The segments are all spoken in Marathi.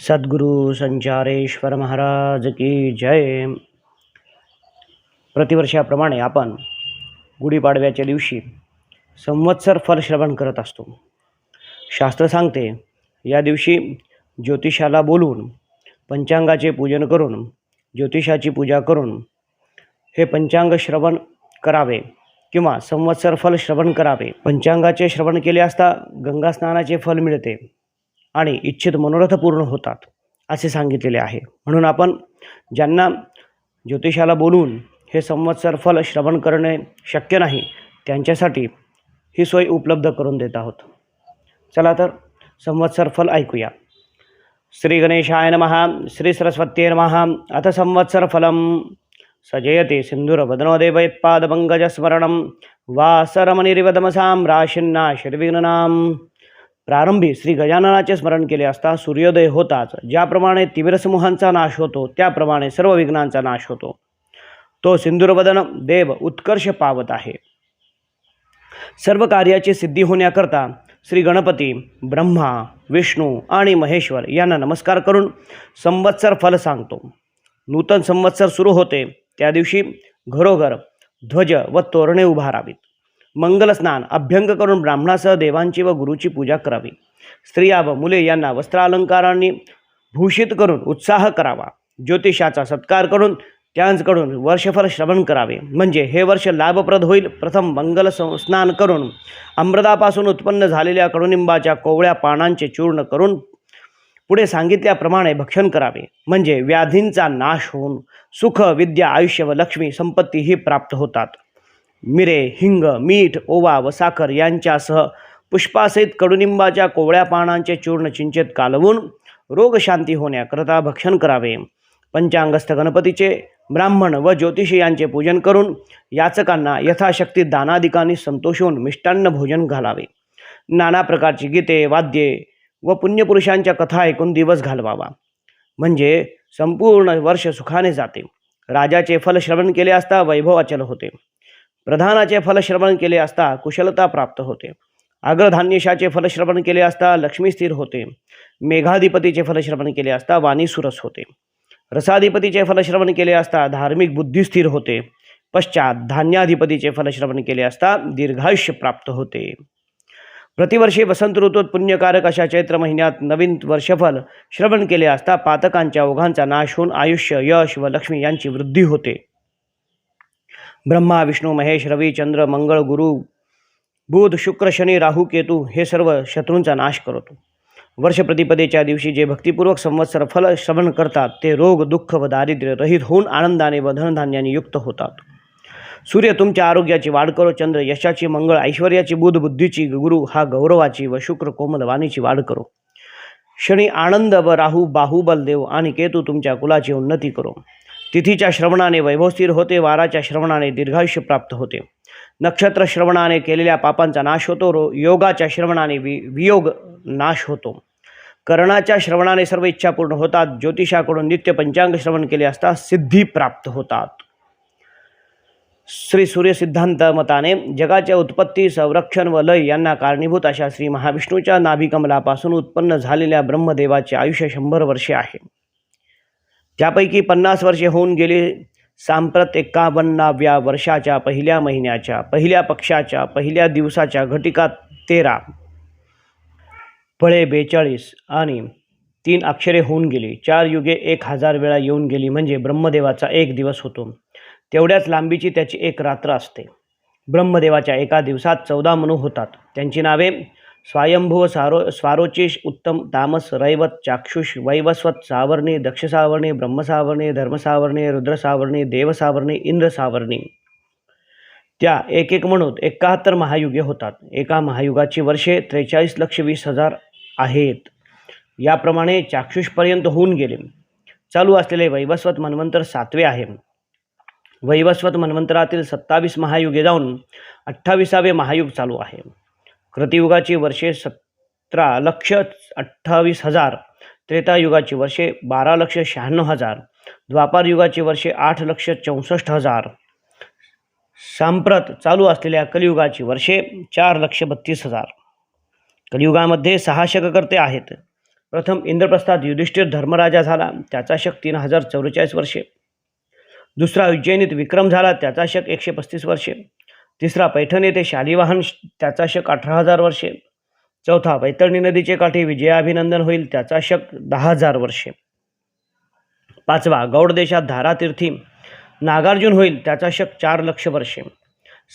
सद्गुरू संचारेश्वर महाराज की जय. प्रतिवर्षाप्रमाणे आपण गुढीपाडव्याच्या दिवशी संवत्सर फल श्रवण करत असतो. शास्त्र सांगते या दिवशी ज्योतिषाला बोलवून पंचांगाचे पूजन करून ज्योतिषाची पूजा करून हे पंचांग श्रवण करावे किंवा संवत्सर फल श्रवण करावे. पंचांगाचे श्रवण केले असता गंगास्नानाचे फल मिळते. आणि इच्छित मनोरथ पूर्ण होतात असे सांगितलेले आहे. म्हणून आपण ज्यांना ज्योतिषाला बोलून हे संवत्सर फल श्रवण करणे शक्य नाही त्यांच्यासाठी ही सोय उपलब्ध करून देत आहोत. चला तर संवत्सर फल ऐकूया. श्री गणेशाय महा श्री सरस्वत्ये महा अथ संवत्सर फलं सजयते सिंधुरवदनो वा सरमनिरिवदमसां राशिन्ना शिरविघ्ननाम प्रारंभी श्री गजाननाचे स्मरण केले असता सूर्योदय होताच. ज्याप्रमाणे तीव्रसमूहांचा नाश होतो त्याप्रमाणे सर्व विघ्नांचा नाश होतो. तो सिंदूरवदन देव उत्कर्ष पावत आहे. सर्व कार्याची सिद्धी होण्याकरता श्री गणपती ब्रह्मा विष्णू आणि महेश्वर यांना नमस्कार करून संवत्सर फल सांगतो. नूतन संवत्सर सुरू होते. त्या दिवशी घरोघर ध्वज व तोरणे उभारावीत मंगलस्नान अभ्यंग करून ब्राह्मणासह देवांची व गुरुची पूजा करावी. स्त्रिया व मुले यांना वस्त्रालंकारांनी भूषित करून उत्साह करावा. ज्योतिषाचा सत्कार करून त्यांचकडून वर्षफल श्रवण करावे. म्हणजे हे वर्ष लाभप्रद होईल. प्रथम मंगल स्नान करून अमृतापासून उत्पन्न झालेल्या कडुनिंबाच्या कोवळ्या पानांचे चूर्ण करून पुढे सांगितल्याप्रमाणे भक्षण करावे. म्हणजे व्याधींचा नाश होऊन सुख विद्या आयुष्य व लक्ष्मी संपत्तीही प्राप्त होतात. मिरे हिंग मीठ ओवा व साखर यांच्यासह पुष्पासहित कडुनिंबाच्या कोवळ्या पानांचे चूर्ण चिंचेत कालवून रोगशांती होण्याकरता भक्षण करावे. पंचांगस्थ गणपतीचे ब्राह्मण व ज्योतिषी यांचे पूजन करून याचकांना यथाशक्ती दानादिकांनी संतोषून मिष्टान्न भोजन घालावे. नाना प्रकारची गीते वाद्ये व पुण्यपुरुषांच्या कथा ऐकून दिवस घालवावा. म्हणजे संपूर्ण वर्ष सुखाने जाते. राजाचे फल श्रवण केले असता वैभव अचल होते. प्रधानाचे फलश्रवण केले असता कुशलता प्राप्त होते. अग्रधान्यशाचे फलश्रवण केले असता लक्ष्मी स्थिर होते. मेघाधिपतीचे फलश्रवण केले असता वाणी सुरस होते. रसाधिपतीचे फलश्रवण केले असता धार्मिक बुद्धी स्थिर होते. पश्चात धान्याधिपतीचे फलश्रवण केले असता दीर्घायुष्य प्राप्त होते. प्रतिवर्षी वसंत ऋतूत पुण्यकारक अशा चैत्र महिन्यात नवीन वर्षफल श्रवण केले असता पातकांच्या ओघांचा नाश होऊन आयुष्य यश व लक्ष्मी यांची वृद्धी होते. ब्रह्मा विष्णू महेश रवी चंद्र मंगळ गुरु बुध शुक्र शनी राहू केतू हे सर्व शत्रूंचा नाश करतो. वर्षप्रतिपदेच्या दिवशी जे भक्तिपूर्वक संवत्सर फल श्रवण करतात ते रोग दुःख व दारिद्र्य रहित होऊन आनंदाने व धनधान्याने युक्त होतात. सूर्य तुमच्या आरोग्याची वाढ करो चंद्र यशाची मंगळ ऐश्वर्याची बुध बुद्धीची गुरु हा गौरवाची व शुक्र कोमल वाणीची वाढ करो. शनी आनंद व राहू बाहुबल देव आणि केतू तुमच्या कुलाची उन्नती करो. तिथीच्या श्रवणाने वैभव स्थिर होते वाराच्या श्रवणाने दीर्घायुष्य प्राप्त होते. नक्षत्र श्रवणाने केलेल्या पापांचा नाश होतो रो योगाच्या श्रवणाने वि वियोग नाश होतो. कर्णाच्या श्रवणाने सर्व इच्छा पूर्ण होतात ज्योतिषाकडून नित्य पंचांग श्रवण केले असता सिद्धी प्राप्त होतात. श्री सूर्य सिद्धांत मताने जगाच्या उत्पत्ती संरक्षण व लय यांना कारणीभूत अशा श्री महाविष्णूच्या नाभिकमलापासून उत्पन्न झालेल्या ब्रह्मदेवाचे आयुष्य शंभर वर्षे आहे. त्यापैकी पन्नास वर्षे होऊन गेली सांप्रत एकावन्नाव्या वर्षाच्या पहिल्या महिन्याच्या पहिल्या पक्षाच्या पहिल्या दिवसाच्या घटिका तेरा फळे बेचाळीस आणि तीन अक्षरे होऊन गेली. चार युगे एक हजार वेळा येऊन गेली म्हणजे ब्रह्मदेवाचा एक दिवस होतो. तेवढ्याच लांबीची त्याची एक रात्र असते. ब्रह्मदेवाच्या एका दिवसात चौदा मनू होतात. त्यांची नावे स्वायंभुव सारो स्वारोचिष उत्तम तामस रैवत चाक्षुष वैवस्वत सावरणे दक्ष सावर्णी ब्रह्मसावर्णी धर्मसावर्णी रुद्रसावर्णी इंद्रसावरणी. त्या एक एक म्हणून एकाहत्तर महायुगे होतात. एका महायुगाची वर्षे त्रेचाळीस लक्ष वीस हजार आहेत. याप्रमाणे चाक्षुषपर्यंत होऊन गेले. चालू असलेले वैवस्वत मन्वंतर सातवे आहे. वैवस्वत मन्वंतरातील सत्तावीस महायुगे जाऊन अठ्ठावीसावे महायुग चालू आहे. कृतियुगाची वर्षे सतरा लक्ष अठ्ठावीस हजार त्रेतायुगाची वर्षे बारा लक्ष शहाण्णव हजार द्वापार युगाची वर्षे आठ लक्ष चौसष्ट हजार. सांप्रत चालू असलेल्या कलियुगाची वर्षे चार लक्ष बत्तीस हजार. कलियुगामध्ये सहा शककर्ते आहेत. प्रथम इंद्रप्रस्थात युधिष्ठिर धर्मराजा झाला त्याचा शक तीन हजार चौवेचाळीस वर्षे. दुसरा उज्जैनीत विक्रम झाला त्याचा शक एकशे पस्तीस वर्षे. तिसरा पैठण येथे शालिवाहन श- त्याचा शक अठरा हजार वर्षे. चौथा वैतरणी नदीचे काठी विजयाभिनंदन होईल त्याचा शक दहा हजार वर्षे. पाचवा गौड देशात धारातीर्थी नागार्जुन होईल त्याचा शक चार लक्ष वर्षे.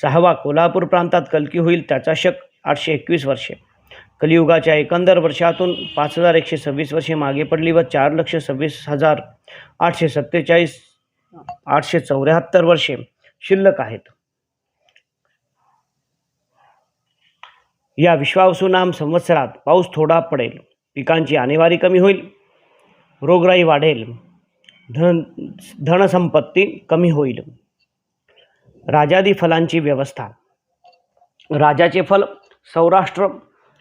सहावा कोल्हापूर प्रांतात कल्की होईल त्याचा शक आठशे एकवीस वर्षे. कलियुगाच्या एकंदर वर्षातून पाच हजार एकशे सव्वीस वर्षे मागे पडली व चार लक्ष सव्वीस हजार आठशे सत्तेचाळीस आठशे चौऱ्याहत्तर वर्षे शिल्लक आहेत. या विश्वावसू नाम संवत्सरात पाऊस थोडा पडेल. पिकांची आणेवारी कमी होईल. रोगराई वाढेल. धन धनसंपत्ती कमी होईल. राजादी फलांची व्यवस्था. राजाचे फल सौराष्ट्र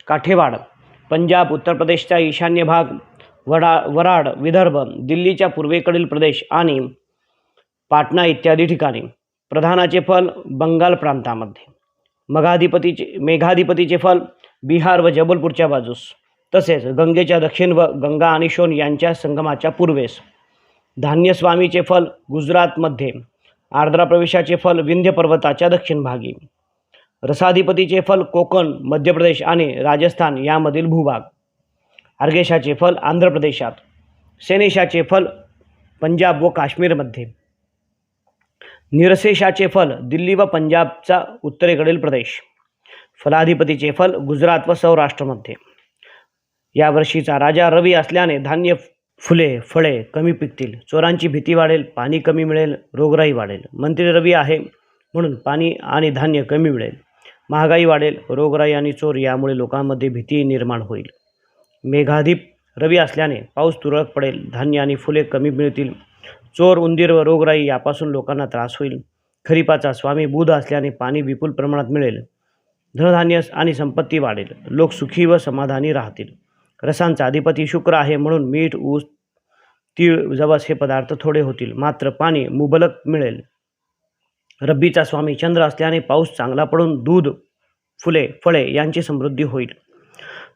काठेवाड पंजाब उत्तर प्रदेशचा ईशान्य भाग वडा वराड विदर्भ दिल्लीच्या पूर्वेकडील प्रदेश आणि पाटणा इत्यादी ठिकाणी. प्रधानाचे फल बंगाल प्रांतामध्ये. मघाधिपतीचे मेघाधिपतीचे फल बिहार व जबलपूरच्या बाजूस. तसेच गंगेच्या दक्षिण व गंगा आणि शोन यांच्या संगमाच्या पूर्वेस. धान्यस्वामीचे फल गुजरातमध्ये आर्द्रा प्रवेशाचे फल विंध्य पर्वताच्या दक्षिण भागी. रसाधिपतीचे फल कोकण मध्य प्रदेश आणि राजस्थान यामधील भूभाग. अर्गेशाचे फल आंध्र प्रदेशात. सेनेशाचे फल पंजाब व काश्मीरमध्ये. निरसेशाचे फल दिल्ली व पंजाबचा उत्तरेकडील प्रदेश. फलाधिपतीचे फल गुजरात व सौराष्ट्रमध्ये. यावर्षीचा राजा रवी असल्याने धान्य फुले फळे कमी पिकतील. चोरांची भीती वाढेल पाणी कमी मिळेल रोगराई वाढेल. मंत्री रवी आहे म्हणून पाणी आणि धान्य कमी मिळेल. महागाई वाढेल रोगराई आणि चोर यामुळे लोकांमध्ये भीती निर्माण होईल. मेघाधीप रवी असल्याने पाऊस तुरळक पडेल धान्य आणि फुले कमी मिळतील. चोर उंदीर व रोगराई यापासून लोकांना त्रास होईल. खरीपाचा स्वामी बुध असल्याने पाणी विपुल प्रमाणात मिळेल. धनधान्य आणि संपत्ती वाढेल. लोक सुखी व समाधानी राहतील. रसांचा अधिपती शुक्र आहे म्हणून मीठ ऊस तीळ जवस हे पदार्थ थोडे होतील. मात्र पाणी मुबलक मिळेल. रब्बीचा स्वामी चंद्र असल्याने पाऊस चांगला पडून दूध फुले फळे यांची समृद्धी होईल.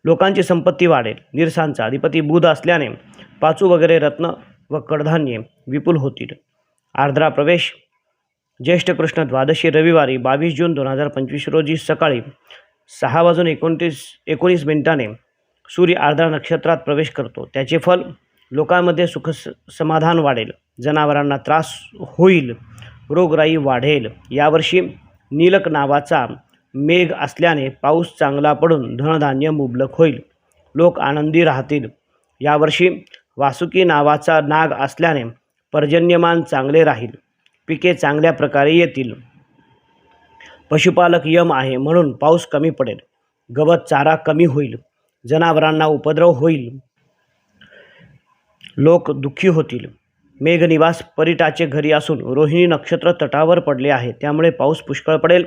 लोकांची संपत्ती वाढेल. निरसांचा अधिपती बुध असल्याने पाचू वगैरे रत्न व कडधान्ये विपुल होतील. आर्द्रा प्रवेश. ज्येष्ठ कृष्ण द्वादशी रविवारी बावीस जून दोन हजार पंचवीस रोजी सकाळी सहा वाजून एकोणतीस एकोणीस मिनिटाने सूर्य आर्द्रा नक्षत्रात प्रवेश करतो. त्याचे फल लोकांमध्ये सुख स- समाधान वाढेल. जनावरांना त्रास होईल. रोगराई वाढेल. यावर्षी नीलक नावाचा मेघ असल्याने पाऊस चांगला पडून धनधान्य मुबलक होईल. लोक आनंदी राहतील. यावर्षी वासुकी नावाचा नाग असल्याने पर्जन्यमान चांगले राहील. पिके चांगल्या प्रकारे येतील. पशुपालक यम आहे म्हणून पाऊस कमी पडेल. गवत चारा कमी होईल. जनावरांना उपद्रव होईल. लोक दुःखी होतील. मेघनिवास परिटाचे घरी असून रोहिणी नक्षत्र तटावर पडले आहे. त्यामुळे पाऊस पुष्कळ पडेल.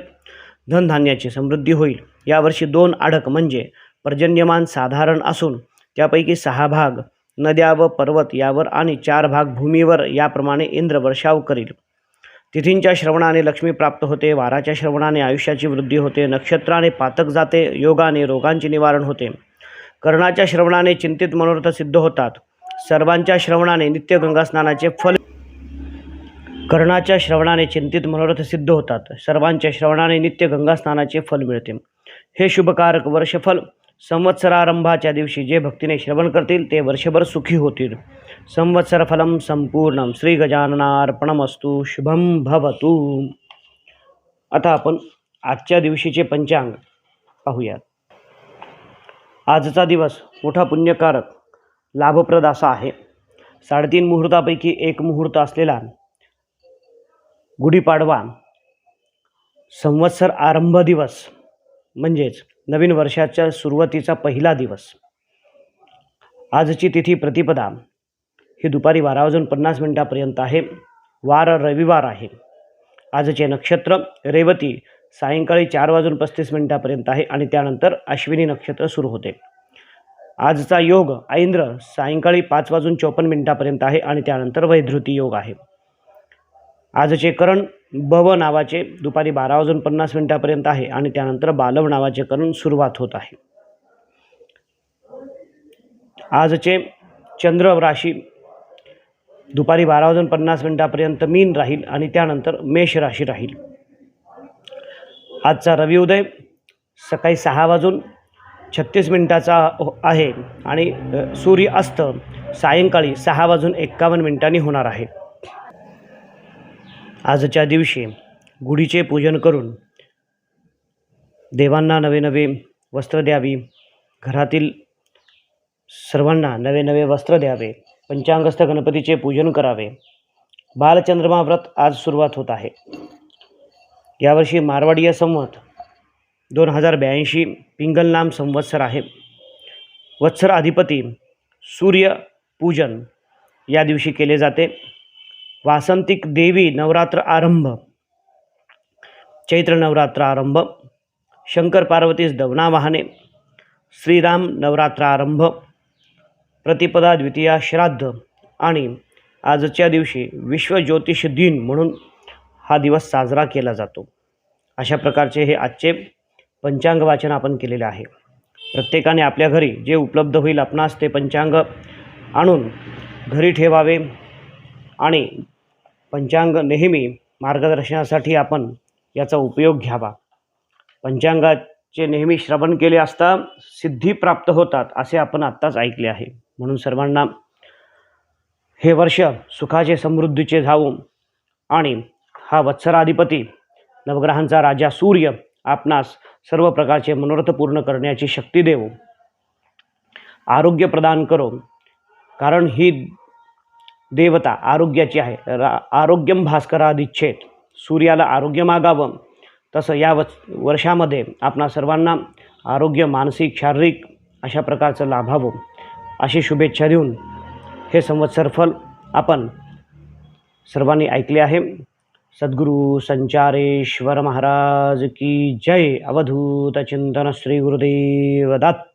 धनधान्याची समृद्धी होईल. यावर्षी दोन आडक म्हणजे पर्जन्यमान साधारण असून त्यापैकी सहा भाग नद्या व पर्वत यावर आणि चार भाग भूमीवर याप्रमाणे इंद्र वर्षाव करील. तिथींच्या श्रवणाने लक्ष्मी प्राप्त होते वाराच्या श्रवणाने आयुष्याची वृद्धी होते नक्षत्राने पातक जाते योगाने रोगांचे निवारण होते. कर्णाच्या श्रवणाने चिंतित मनोरथ सिद्ध होतात. सर्वांच्या श्रवणाने नित्य गंगास्नानाचे फल कर्णाच्या श्रवणाने चिंतित मनोरथ सिद्ध होतात. सर्वांच्या श्रवणाने नित्य गंगास्नानाचे फल मिळते. हे शुभकारक वर्षफल संवत्सरारंभाच्या दिवशी जे भक्तीने श्रवण करतील ते वर्षभर सुखी होतील. संवत्सरफलम संपूर्ण संपूर्णम श्री गजाननार्पणमस्तु शुभम भवतु. आता आपण आजच्या दिवशीचे पंचांग पाहूयात. आजचा दिवस मोठा पुण्यकारक लाभप्रद असा आहे. साडेतीन मुहूर्तापैकी एक मुहूर्त असलेला गुढीपाडवा संवत्सर आरंभ दिवस म्हणजेच नवीन वर्षाच्या सुरुवातीचा पहिला दिवस. आजची तिथी प्रतिपदा ही दुपारी बारा वाजून पन्नास मिनिटापर्यंत आहे. वार रविवार आहे. आजचे नक्षत्र रेवती सायंकाळी चार वाजून पस्तीस मिनिटापर्यंत आहे आणि त्यानंतर अश्विनी नक्षत्र सुरू होते. आजचा योग ऐंद्र सायंकाळी पाच वाजून चोपन्न मिनिटापर्यंत आहे आणि त्यानंतर वैधृती योग आहे. आजचे करण बव नावाचे दुपारी बारा वाजून पन्नास मिनिटापर्यंत आहे आणि त्यानंतर बालव नावाचे करून सुरुवात होत आहे. आजचे चंद्र राशी दुपारी बारा वाजून पन्नास मिनिटापर्यंत मीन राहील आणि त्यानंतर मेष राशी राहील. आजचा रवी उदय सकाळी सहा वाजून छत्तीस मिनिटाचा हो- आहे आणि सूर्य अस्त सायंकाळी सहा वाजून एक्कावन्न मिनिटांनी होणार आहे. आजच्या दिवशी गुढीचे पूजन करून देवांना नवे नवे वस्त्र द्यावी. घरातील सर्वांना नवे नवे वस्त्र द्यावे. पंचांगस्थ गणपतीचे पूजन करावे. बालचंद्रमा व्रत आज सुरुवात होत आहे. यावर्षी मारवाडीय संवत दोन हजार ब्याऐंशी पिंगल नाम संवत्सर आहे. वत्सर अधिपती सूर्य पूजन या दिवशी केले जाते. वासंतिक देवी नवरात्र आरंभ चैत्र नवरात्र आरंभ शंकर पार्वतीस दवना वाहने श्रीराम नवरात्र आरंभ प्रतिपदा द्वितीया श्राद्ध आणि आजच्या दिवशी विश्व ज्योतिष दिन म्हणून हा दिवस साजरा केला जातो. अशा प्रकारचे हे आजचे पंचांग वाचन आपण केलेले आहे. प्रत्येकाने आपल्या घरी जे उपलब्ध होईल आपणास ते पंचांग आणून घरी ठेवावे आणि पंचांग नेहमी मार्गदर्शनासाठी आपण याचा उपयोग घ्यावा. पंचांगाचे नेहमी श्रवण केले असता सिद्धी प्राप्त होतात असे आपण आत्ताच ऐकले आहे. म्हणून सर्वांना हे वर्ष सुखाचे समृद्धीचे जावो आणि हा वत्सराधिपती नवग्रहांचा राजा सूर्य आपणास सर्व प्रकारचे मनोरथ पूर्ण करण्याची शक्ती देवो. आरोग्य प्रदान करो कारण ही देवता आरोग्याची आहे. रा आरोग्यम भास्करादिच्छेत सूर्याला आरोग्य मागावं तसं या वच वर्षामध्ये आपणा सर्वांना आरोग्य मानसिक शारीरिक अशा प्रकारचं लाभावं. अशी शुभेच्छा देऊन हे संवत्सरफल आपण सर्वांनी ऐकले आहे. सद्गुरू संचारेश्वर महाराज की जय. अवधूत चिंतन श्री गुरुदेव दत्त.